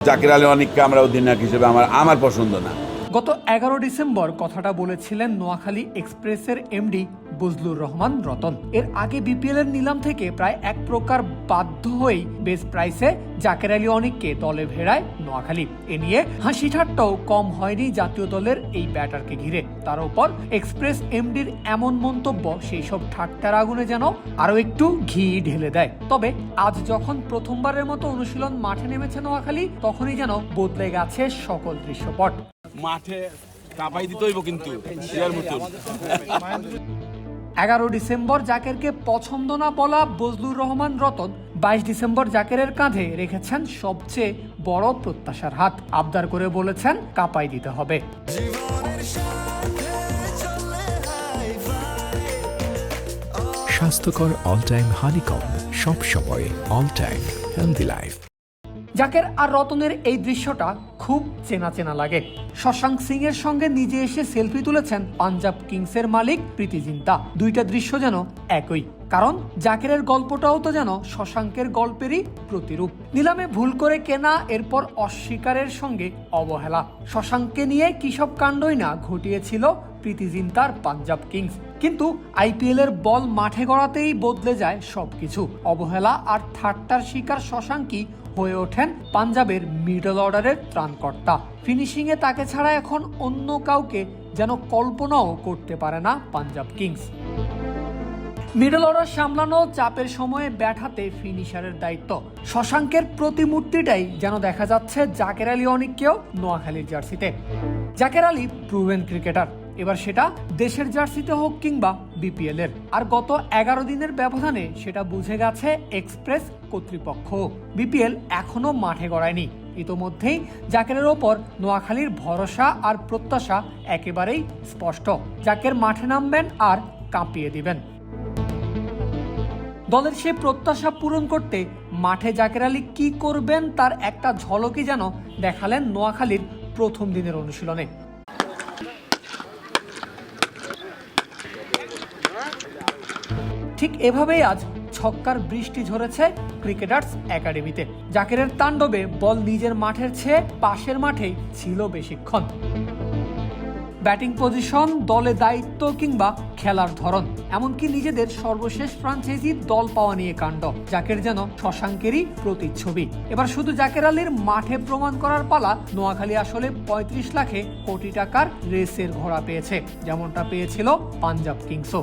জাকির আলী অনেককে আমরা অধিনায়ক হিসেবে আমার আমার পছন্দ না। গত এগারো ডিসেম্বর কথাটা বলেছিলেন নোয়াখালী এক্সপ্রেসের এমডি বজলুর রহমান রতন। এর আগে বিপিএল এর নিলাম থেকে প্রায় এক প্রকার বাধ্য হয়েই বেস প্রাইসে জাকের আলী অনেককে দলে ভেড়ায় নোয়াখালী। এ নিয়ে হাসি ঠাট্টাও কম হয়নি জাতীয় দলের এই ব্যাটারকে ঘিরে। তার উপর এক্সপ্রেস এমডির এমন মন্তব্য, সেই সব ঠাট্টার আগুনে যেন আরও একটু ঘি ঢেলে দেয়। তবে আজ যখন প্রথমবারের মতো অনুশীলন মাঠে নেমেছে নোয়াখালী, তখনই যেন বদলে গেছে সকল দৃশ্যপট। মাঠে কাপাই দিতে হইব কিন্তু মতন। এগারো ডিসেম্বর জাকেরকে পছন্দ না বলা বজলুর রহমান রতন বাইশ ডিসেম্বর জাকেরের কাঁধে রেখেছেন সবচেয়ে বড় প্রত্যাশার হাত। আবদার করে বলেছেন, কাপাই দিতে হবে। স্বাস্থ্যকর অল টাইম হানিকম সব সময় all time healthy life Zaker আর রতনের এই দৃশ্যটা খুব চেনা চেনা লাগে। শশাঙ্ক সিং এর সঙ্গে নিজে এসে সেলফি তুলেছেন পাঞ্জাব কিংসের মালিক প্রীতি জিন্তা। দুইটা দৃশ্য যেন একই। কারণ জাকেরের গল্পটাও তো যেন শশাঙ্কের গল্পেরই প্রতিরূপ। নিলামে ভুল করে কেনা, এরপর অস্বীকারের সঙ্গে অবহেলা। শশাঙ্ককে নিয়ে কিসব কাণ্ডই না ঘটিয়েছিল প্রীতি জিন্তার পাঞ্জাব কিংস। কিন্তু আইপিএল এর বল মাঠে গড়াতেই বদলে যায় সবকিছু। অবহেলা আর ঠাট্টার শিকার শশাঙ্কই হয়ে ওঠেন পাঞ্জাবের মিডল অর্ডারের ত্রাণকর্তা। ফিনিশিং এ তাকে ছাড়া এখন অন্য কাউকে যেন কল্পনাও করতে পারে না পাঞ্জাব কিংস। মিডল অর্ডার সামলানো চাপের সময়ে ব্যাট হাতে ফিনিশারের দায়িত্ব। শশাঙ্কের প্রতিমূর্তিটাই যেন দেখা যাচ্ছে জাকের আলী অনিককেও নোয়াখালীর জার্সিতে। Zaker Ali proven cricketer. এবার সেটা দেশের জার্সিতে হোক কিংবা বিপিএল এর আর গত এগারো দিনের ব্যবধানে সেটা বুঝে গেছে এক্সপ্রেস কর্তৃপক্ষ। বিপিএল এখনও মাঠে গড়ায়নি। ইতোমধ্যেই জাকেরের ওপর নোয়াখালীর ভরসা আর প্রত্যাশা একেবারেই স্পষ্ট। জাকের মাঠে নামবেন আর কাঁপিয়ে দিবেন। দলের সে প্রত্যাশা পূরণ করতে মাঠে জাকের আলী কি করবেন তার একটা ঝলকই যেন দেখালেন নোয়াখালীর প্রথম দিনের অনুশীলনে। ঠিক এভাবেই আজ ছক্কার বৃষ্টি ঝরেছে ক্রিকেটার্স একাডেমিতে। জাকেরের তাণ্ডবে বল নিজের মাঠের চেয়ে পাশের মাঠেই ছিল বেশিক্ষণ। ব্যাটিং পজিশন, দলে দায়িত্ব কিংবা খেলার ধরন, এমনকি নিজেদের সর্বশেষ ফ্রাঞ্চাইজির দল পাওয়া নিয়ে কাণ্ড। জাকের যেন শশাঙ্কেরই প্রতিচ্ছবি। এবার শুধু জাকের আলীর মাঠে প্রমাণ করার পালা নোয়াখালী আসলে পঁয়ত্রিশ লাখে কোটি টাকার রেসের ঘোড়া পেয়েছে, যেমনটা পেয়েছিল পাঞ্জাব কিংসও।